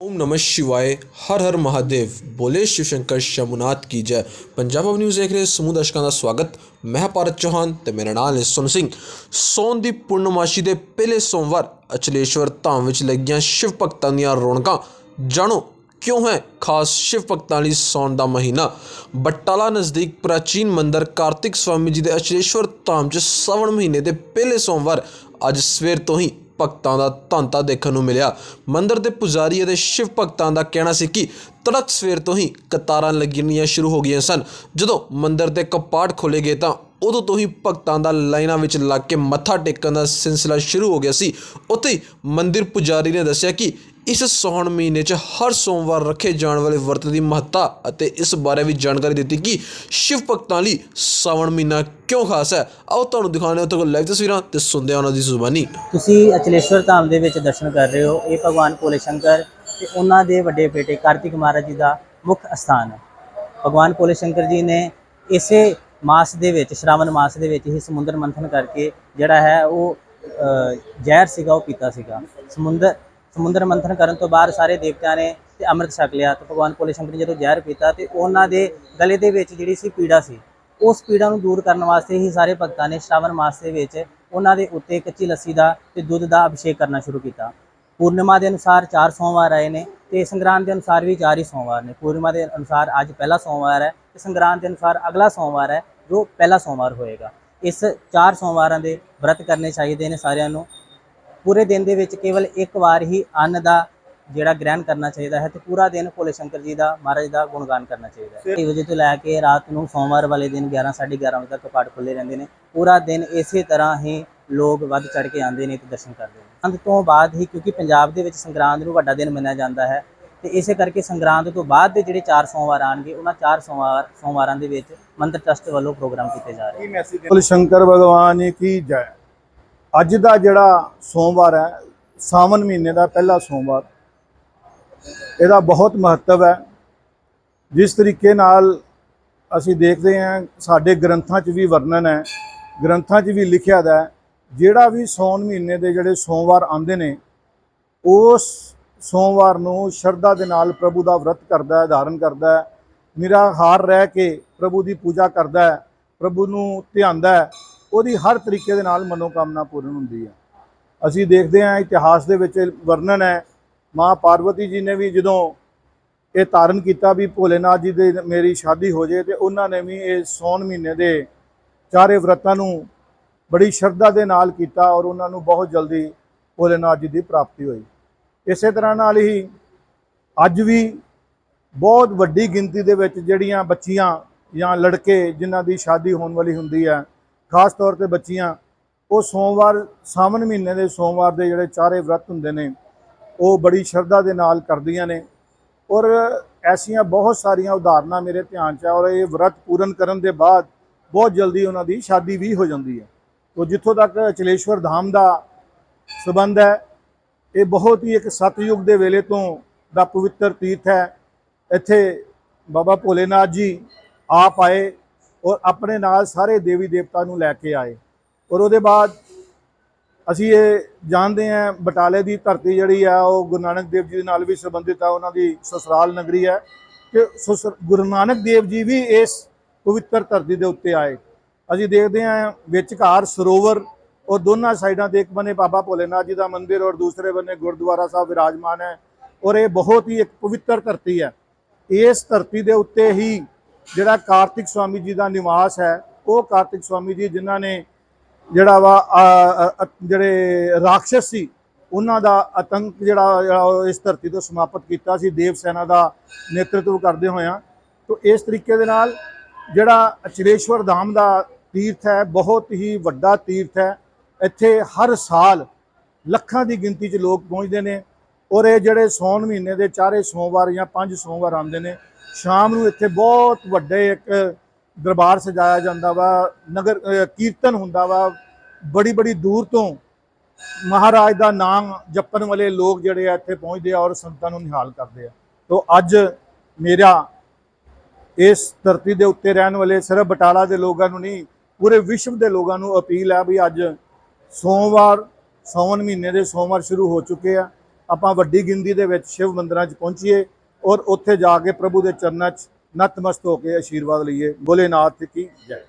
ओम नमः शिवाय हर हर महादेव ਬੋਲੇ ਸ਼ਿਵ ਸ਼ੰਕਰ ਸ਼ਮੁਨਾਥ ਕੀ ਜੈ ਪੰਜਾਬ ਆਫ ਨਿਊਜ਼ ਦੇਖ ਰਹੇ ਸਮੂਹ ਦਰਸ਼ਕਾਂ ਦਾ ਸਵਾਗਤ ਮੈਂ ਹਾਂ ਭਾਰਤ ਚੌਹਾਨ ਤੇ ਮੇਰਾ ਨਾਮ ਹੈ ਸੁਨ ਸਿੰਘ ਸੋਨ ਦੀ ਪੂਰਨਮਾਸ਼ੀ ਦੇ ਪਹਿਲੇ ਸੋਮਵਾਰ ਅਚਲੇਸ਼ਵਰ ਧਾਮ ਵਿੱਚ ਲੱਗੀਆਂ ਸ਼ਿਵ ਭਗਤਾਂ ਦੀਆਂ ਰੌਣਕਾਂ ਜਾਣੋ ਕਿਉਂ ਹੈ ਖਾਸ ਸ਼ਿਵ ਭਗਤਾਂ ਲਈ ਸੌਣ ਦਾ ਮਹੀਨਾ ਬਟਾਲਾ ਨਜ਼ਦੀਕ ਪ੍ਰਾਚੀਨ ਮੰਦਿਰ ਕਾਰਤਿਕ ਸਵਾਮੀ ਜੀ ਦੇ ਅਚਲੇਸ਼ਵਰ ਧਾਮ 'ਚ ਸਵਣ ਮਹੀਨੇ ਦੇ ਪਹਿਲੇ ਸੋਮਵਾਰ ਅੱਜ ਸਵੇਰ ਤੋਂ ਹੀ ਭਗਤਾਂ ਦਾ ਧੰਤਾ ਦੇਖਣ ਨੂੰ ਮਿਲਿਆ। ਮੰਦਿਰ ਦੇ ਪੁਜਾਰੀ ਅਤੇ ਸ਼ਿਵ ਭਗਤਾਂ ਦਾ ਕਹਿਣਾ ਸੀ ਕਿ ਤੜਕ ਸਵੇਰ ਤੋਂ ਹੀ ਕਤਾਰਾਂ ਲੱਗਣੀਆਂ ਸ਼ੁਰੂ ਹੋ ਗਈਆਂ ਸਨ। ਜਦੋਂ ਮੰਦਿਰ ਦੇ ਕਪਾਟ ਖੋਲੇ ਗਏ ਤਾਂ ਉਦੋਂ ਤੋਂ ਹੀ ਭਗਤਾਂ ਦਾ ਲਾਈਨਾਂ ਵਿੱਚ ਲੱਗ ਕੇ ਮੱਥਾ ਟੇਕਣ ਦਾ ਸਿਲਸਿਲਾ ਸ਼ੁਰੂ ਹੋ ਗਿਆ ਸੀ। ਉੱਥੇ ਹੀ ਮੰਦਿਰ ਪੁਜਾਰੀ ਨੇ ਦੱਸਿਆ ਕਿ ਇਸ ਸੌਣ ਮਹੀਨੇ 'ਚ ਹਰ ਸੋਮਵਾਰ ਰੱਖੇ ਜਾਣ ਵਾਲੇ ਵਰਤ ਦੀ ਮਹੱਤਤਾ ਅਤੇ ਇਸ ਬਾਰੇ ਵੀ ਜਾਣਕਾਰੀ ਦਿੱਤੀ ਕਿ ਸ਼ਿਵ ਭਗਤਾਂ ਲਈ ਸਾਵਣ ਮਹੀਨਾ ਕਿਉਂ ਖਾਸ ਹੈ? ਆਓ ਤੁਹਾਨੂੰ ਦਿਖਾਉਂਦੇ ਹਾਂ ਉੱਥੇ ਲਾਈਵ ਤਸਵੀਰਾਂ ਤੇ ਸੁਣਦੇ ਹਾਂ ਉਹਨਾਂ ਦੀ ਜ਼ੁਬਾਨੀ। ਤੁਸੀਂ ਅਚਲੇਸ਼ਵਰ ਧਾਮ ਦੇ ਵਿੱਚ ਦਰਸ਼ਨ ਕਰ ਰਹੇ ਹੋ। ਇਹ ਭਗਵਾਨ ਭੋਲੇ ਸ਼ੰਕਰ ਤੇ ਉਹਨਾਂ ਦੇ ਵੱਡੇ ਬੇਟੇ ਕਾਰਤਿਕ ਮਹਾਰਾਜ ਜੀ ਦਾ ਮੁੱਖ ਅਸਥਾਨ ਹੈ। ਭਗਵਾਨ ਭੋਲੇ ਸ਼ੰਕਰ ਜੀ ਨੇ ਇਸੇ ਮਾਸ ਦੇ ਵਿੱਚ ਸ਼ਰਾਵਣ ਮਾਸ ਦੇ ਵਿੱਚ ਹੀ ਸਮੁੰਦਰ ਮੰਥਨ ਕਰਕੇ ਜਿਹੜਾ ਹੈ ਉਹ ਜ਼ਹਿਰ ਸੀਗਾ, ਉਹ ਪੀਤਾ ਸੀਗਾ। ਸਮੁੰਦਰ ਸਮੁੰਦਰ ਮੰਥਨ ਕਰਨ ਤੋਂ ਬਾਅਦ ਸਾਰੇ ਦੇਵਤਿਆਂ ਨੇ ਤੇ ਅੰਮ੍ਰਿਤ ਛਕ ਲਿਆ ਤੇ ਭਗਵਾਨ ਭੋਲੇ ਸ਼ੰਕਰ ਨੇ ਜਦੋਂ ਜ਼ਹਿਰ ਪੀਤਾ ਤੇ ਉਹਨਾਂ ਦੇ ਗਲੇ ਦੇ ਵਿੱਚ ਜਿਹੜੀ ਸੀ ਪੀੜਾ ਸੀ, ਉਸ ਪੀੜਾ ਨੂੰ ਦੂਰ ਕਰਨ ਵਾਸਤੇ ਹੀ ਸਾਰੇ ਭਗਤਾਂ ਨੇ ਸ਼ਰਾਵਣ ਮਾਸ ਦੇ ਵਿੱਚ ਉਹਨਾਂ ਦੇ ਉੱਤੇ ਕੱਚੀ ਲੱਸੀ ਦਾ ਤੇ ਦੁੱਧ ਦਾ ਅਭਿਸ਼ੇਕ ਕਰਨਾ ਸ਼ੁਰੂ ਕੀਤਾ। ਪੂਰਨਿਮਾ ਦੇ ਅਨੁਸਾਰ 4 ਸੋਮਵਾਰ ਆਏ ਨੇ ਤੇ ਸੰਗਰਾਂਦ ਦੇ ਅਨੁਸਾਰ ਵੀ 4 ਹੀ ਸੋਮਵਾਰ ਨੇ। ਪੂਰਨਿਮਾ ਦੇ ਅਨੁਸਾਰ ਅੱਜ ਪਹਿਲਾ ਸੋਮਵਾਰ ਹੈ ਤੇ ਸੰਗਰਾਂਦ ਦੇ ਅਨੁਸਾਰ ਅਗਲਾ ਸੋਮਵਾਰ ਹੈ, ਜੋ ਪਹਿਲਾ ਸੋਮਵਾਰ ਹੋਏਗਾ। ਇਸ ਚਾਰ ਸੋਮਵਾਰਾਂ ਦੇ ਵਰਤ ਕਰਨੇ ਚਾਹੀਦੇ ਨੇ ਸਾਰਿਆਂ ਨੂੰ। ਪੂਰੇ ਦਿਨ ਦੇ ਵਿੱਚ ਕੇਵਲ ਇੱਕ ਵਾਰ ਹੀ ਅੰਨ ਦਾ ਜਿਹੜਾ ਗ੍ਰਹਿਣ ਕਰਨਾ ਚਾਹੀਦਾ ਹੈ ਤੇ ਪੂਰਾ ਦਿਨ ਭੋਲੇ ਸ਼ੰਕਰ ਜੀ ਦਾ, ਮਹਾਰਾਜ ਦਾ ਗੁਣਗਾਨ ਕਰਨਾ ਚਾਹੀਦਾ ਹੈ। 2 ਵਜੇ ਤੋਂ ਲੈ ਕੇ ਰਾਤ ਨੂੰ ਸੋਮਵਾਰ ਵਾਲੇ ਦਿਨ 11 11:30 ਵਜੇ ਤੱਕ ਕਪਾਟ ਖੁੱਲੇ ਰਹਿੰਦੇ ਨੇ। ਪੂਰਾ ਦਿਨ ਇਸੇ ਤਰ੍ਹਾਂ ਹੀ ਲੋਕ ਵੱਧ ਚੜ ਕੇ ਆਉਂਦੇ ਨੇ ਤੇ ਦਰਸ਼ਨ ਕਰਦੇ ਨੇ। ਅੰਤ ਤੋਂ ਬਾਅਦ ਹੀ, ਕਿਉਂਕਿ ਪੰਜਾਬ ਦੇ ਵਿੱਚ ਸੰਗਰਾਂਦ ਨੂੰ ਵੱਡਾ ਦਿਨ ਮੰਨਿਆ ਜਾਂਦਾ ਹੈ ਤੇ ਇਸੇ ਕਰਕੇ ਸੰਗਰਾਂਦ ਤੋਂ ਬਾਅਦ ਦੇ ਜਿਹੜੇ 4 ਸੋਮਵਾਰ ਆਣਗੇ ਉਹਨਾਂ 4 ਸੋਮਵਾਰ ਸੋਮਵਾਰਾਂ ਦੇ ਵਿੱਚ ਮੰਦਰ ਟਰਸਟ ਵੱਲੋਂ ਪ੍ਰੋਗਰਾਮ ਕੀਤੇ ਜਾ ਰਹੇ ਨੇ। ਕੁਲ ਸ਼ੰਕਰ ਭਗਵਾਨ ਕੀ ਜੈ? ਅੱਜ ਦਾ ਜਿਹੜਾ ਸੋਮਵਾਰ ਹੈ ਸਾਵਨ ਮਹੀਨੇ ਦਾ ਪਹਿਲਾ ਸੋਮਵਾਰ ਇਹਦਾ ਬਹੁਤ ਮਹੱਤਵ ਹੈ। ਜਿਸ ਤਰੀਕੇ ਨਾਲ ਅਸੀਂ ਦੇਖਦੇ ਹਾਂ ਸਾਡੇ ਗ੍ਰੰਥਾਂ 'ਚ ਵੀ ਵਰਣਨ ਹੈ ਗ੍ਰੰਥਾਂ 'ਚ ਵੀ ਲਿਖਿਆ ਦਾ ਹੈ ਜਿਹੜਾ ਵੀ ਸੌਣ ਮਹੀਨੇ ਦੇ ਜਿਹੜੇ ਸੋਮਵਾਰ ਆਉਂਦੇ ਨੇ ਉਸ ਸੋਮਵਾਰ ਨੂੰ ਸ਼ਰਧਾ ਦੇ ਨਾਲ ਪ੍ਰਭੂ ਦਾ ਵਰਤ ਕਰਦਾ ਹੈ, ਧਾਰਨ ਕਰਦਾ ਹੈ, ਨਿਰਾਹਾਰ ਰਹਿ ਕੇ ਪ੍ਰਭੂ ਦੀ ਪੂਜਾ ਕਰਦਾ ਹੈ, ਪ੍ਰਭੂ ਨੂੰ ਧਿਆਉਂਦਾ ਹੈ, ਉਹਦੀ ਹਰ ਤਰੀਕੇ ਦੇ ਨਾਲ ਮਨੋਕਾਮਨਾ ਪੂਰਨ ਹੁੰਦੀ ਹੈ। ਅਸੀਂ ਦੇਖਦੇ ਹਾਂ, ਇਤਿਹਾਸ ਦੇ ਵਿੱਚ ਵਰਣਨ ਹੈ, ਮਾਂ ਪਾਰਵਤੀ ਜੀ ਨੇ ਵੀ ਜਦੋਂ ਇਹ ਧਾਰਨ ਕੀਤਾ ਵੀ ਭੋਲੇਨਾਥ ਜੀ ਦੇ ਮੇਰੀ ਸ਼ਾਦੀ ਹੋ ਜੇ ਤੇ ਉਹਨਾਂ ਨੇ ਵੀ ਇਹ ਸੌਣ ਮਹੀਨੇ ਦੇ ਚਾਰੇ ਵਰਤਾਂ ਨੂੰ ਬੜੀ ਸ਼ਰਧਾ ਦੇ ਨਾਲ ਕੀਤਾ ਔਰ ਉਹਨਾਂ ਨੂੰ ਬਹੁਤ ਜਲਦੀ ਭੋਲੇਨਾਥ ਜੀ ਦੀ ਪ੍ਰਾਪਤੀ ਹੋਈ। ਇਸੇ ਤਰ੍ਹਾਂ ਨਾਲ ਹੀ ਅੱਜ ਵੀ ਬਹੁਤ ਵੱਡੀ ਗਿਣਤੀ ਦੇ ਵਿੱਚ ਜਿਹੜੀਆਂ ਬੱਚੀਆਂ ਜਾਂ ਲੜਕੇ ਜਿਨ੍ਹਾਂ ਦੀ ਸ਼ਾਦੀ ਹੋਣ ਵਾਲੀ ਹੁੰਦੀ ਹੈ, ਖਾਸ ਤੌਰ ਤੇ ਬੱਚੀਆਂ, ਉਹ ਸੋਮਵਾਰ, ਸਾਵਣ ਮਹੀਨੇ ਦੇ ਸੋਮਵਾਰ ਦੇ ਜਿਹੜੇ ਚਾਰੇ ਵਰਤ ਹੁੰਦੇ ਨੇ, ਉਹ ਬੜੀ ਸ਼ਰਧਾ ਦੇ ਨਾਲ ਕਰਦੀਆਂ ਨੇ। ਔਰ ਐਸੀਆਂ ਬਹੁਤ ਸਾਰੀਆਂ ਉਦਾਹਰਨਾਂ ਮੇਰੇ ਧਿਆਨ 'ਚ ਆ ਔਰ ਇਹ ਵਰਤ ਪੂਰਨ ਕਰਨ ਦੇ ਬਾਅਦ ਬਹੁਤ ਜਲਦੀ ਉਹਨਾਂ ਦੀ ਸ਼ਾਦੀ ਵੀ ਹੋ ਜਾਂਦੀ ਹੈ। ਤੋ ਜਿੱਥੋਂ ਤੱਕ ਚਲੇਸ਼ਵਰ ਧਾਮ ਦਾ ਸਬੰਧ ਹੈ ਇਹ ਬਹੁਤ ਹੀ ਇੱਕ ਸਤਯੁਗ ਦੇ ਵੇਲੇ ਤੋਂ ਦਾ ਪਵਿੱਤਰ ਤੀਰਥ ਹੈ। ਇੱਥੇ ਬਾਬਾ ਭੋਲੇਨਾਥ ਜੀ ਆਪ ਆਏ ਔਰ ਆਪਣੇ ਨਾਲ ਸਾਰੇ ਦੇਵੀ ਦੇਵਤਾ ਨੂੰ ਲੈ ਕੇ ਆਏ। ਔਰ ਉਹਦੇ ਬਾਅਦ ਅਸੀਂ ਇਹ ਜਾਣਦੇ ਹਾਂ, ਬਟਾਲੇ ਦੀ ਧਰਤੀ ਜਿਹੜੀ ਆ, ਉਹ ਗੁਰੂ ਨਾਨਕ ਦੇਵ ਜੀ ਦੇ ਨਾਲ ਵੀ ਸੰਬੰਧਿਤ ਆ। ਉਹਨਾਂ ਦੀ ਸਸਰਾਲ ਨਗਰੀ ਹੈ ਕਿ ਸਸੁਰ- ਗੁਰੂ ਨਾਨਕ ਦੇਵ ਜੀ ਵੀ ਇਸ ਪਵਿੱਤਰ ਧਰਤੀ ਦੇ ਉੱਤੇ ਆਏ। ਅਸੀਂ ਦੇਖਦੇ ਹਾਂ ਵਿਚਕਾਰ ਸਰੋਵਰ ਔਰ ਦੋਨਾਂ ਸਾਈਡਾਂ ਤੇ ਇੱਕ ਬੰਨੇ ਬਾਬਾ ਭੋਲੇਨਾਥ ਜੀ ਦਾ ਮੰਦਿਰ ਔਰ ਦੂਸਰੇ ਬੰਨੇ ਗੁਰਦੁਆਰਾ ਸਾਹਿਬ ਵਿਰਾਜਮਾਨ ਹੈ। ਔਰ ਇਹ ਬਹੁਤ ਹੀ ਇੱਕ ਪਵਿੱਤਰ ਧਰਤੀ ਹੈ। ਇਸ ਧਰਤੀ ਦੇ ਉੱਤੇ ਹੀ ਜਿਹੜਾ ਕਾਰਤਿਕ ਸਵਾਮੀ ਜੀ ਦਾ ਨਿਵਾਸ ਹੈ, ਉਹ ਕਾਰਤਿਕ ਸਵਾਮੀ ਜੀ ਜਿਨ੍ਹਾਂ ਨੇ ਜਿਹੜਾ ਵਾ ਜਿਹੜੇ ਰਾਖਸ਼ ਸੀ, ਉਹਨਾਂ ਦਾ ਆਤੰਕ ਜਿਹੜਾ ਉਹ ਇਸ ਧਰਤੀ ਤੋਂ ਸਮਾਪਤ ਕੀਤਾ ਸੀ। ਦੇਵ ਸੈਨਾ ਦਾ ਨੇਤਰਤਵ ਕਰਦੇ ਹੋਇਆਂ। ਤੋਂ ਇਸ ਤਰੀਕੇ ਦੇ ਨਾਲ ਜਿਹੜਾ ਅਚਰੇਸ਼ਵਰ ਧਾਮ ਦਾ ਤੀਰਥ ਹੈ, ਬਹੁਤ ਹੀ ਵੱਡਾ ਤੀਰਥ ਹੈ। ਇੱਥੇ ਹਰ ਸਾਲ ਲੱਖਾਂ ਦੀ ਗਿਣਤੀ 'ਚ ਲੋਕ ਪਹੁੰਚਦੇ ਨੇ ਔਰ ਇਹ ਜਿਹੜੇ ਸੌਣ ਮਹੀਨੇ ਦੇ ਚਾਰੇ ਸੋਮਵਾਰ ਜਾਂ ਪੰਜ ਸੋਮਵਾਰ ਆਉਂਦੇ ਨੇ, ਸ਼ਾਮ ਨੂੰ ਇੱਥੇ ਬਹੁਤ ਵੱਡੇ ਇੱਕ ਦਰਬਾਰ ਸਜਾਇਆ ਜਾਂਦਾ ਵਾ, ਨਗਰ ਕੀਰਤਨ ਹੁੰਦਾ ਵਾ, ਬੜੀ ਬੜੀ ਦੂਰ ਤੋਂ ਮਹਾਰਾਜ ਦਾ ਨਾਮ ਜਪਣ ਵਾਲੇ ਲੋਕ ਜਿਹੜੇ ਆ ਇੱਥੇ ਪਹੁੰਚਦੇ ਆ ਔਰ ਸੰਤਾਂ ਨੂੰ ਨਿਹਾਲ ਕਰਦੇ ਆ। ਤੋਂ ਅੱਜ ਮੇਰਾ ਇਸ ਧਰਤੀ ਦੇ ਉੱਤੇ ਰਹਿਣ ਵਾਲੇ ਸਿਰਫ ਬਟਾਲਾ ਦੇ ਲੋਕਾਂ ਨੂੰ ਨਹੀਂ, ਪੂਰੇ ਵਿਸ਼ਵ ਦੇ ਲੋਕਾਂ ਨੂੰ ਅਪੀਲ ਹੈ ਵੀ ਅੱਜ ਸੋਮਵਾਰ ਸੌਣ ਮਹੀਨੇ ਦੇ ਸੋਮਵਾਰ ਸ਼ੁਰੂ ਹੋ ਚੁੱਕੇ ਆ। ਆਪਾਂ ਵੱਡੀ ਗਿਣਤੀ ਦੇ ਵਿੱਚ ਸ਼ਿਵ ਮੰਦਰਾਂ 'ਚ ਪਹੁੰਚੀਏ ਔਰ ਉੱਥੇ ਜਾ ਕੇ ਪ੍ਰਭੂ ਦੇ ਚਰਨਾਂ 'ਚ ਨਤਮਸਤ ਹੋ ਕੇ ਆਸ਼ੀਰਵਾਦ ਲਈਏ। ਭੋਲੇਨਾਥ ਕੀ ਜੈ।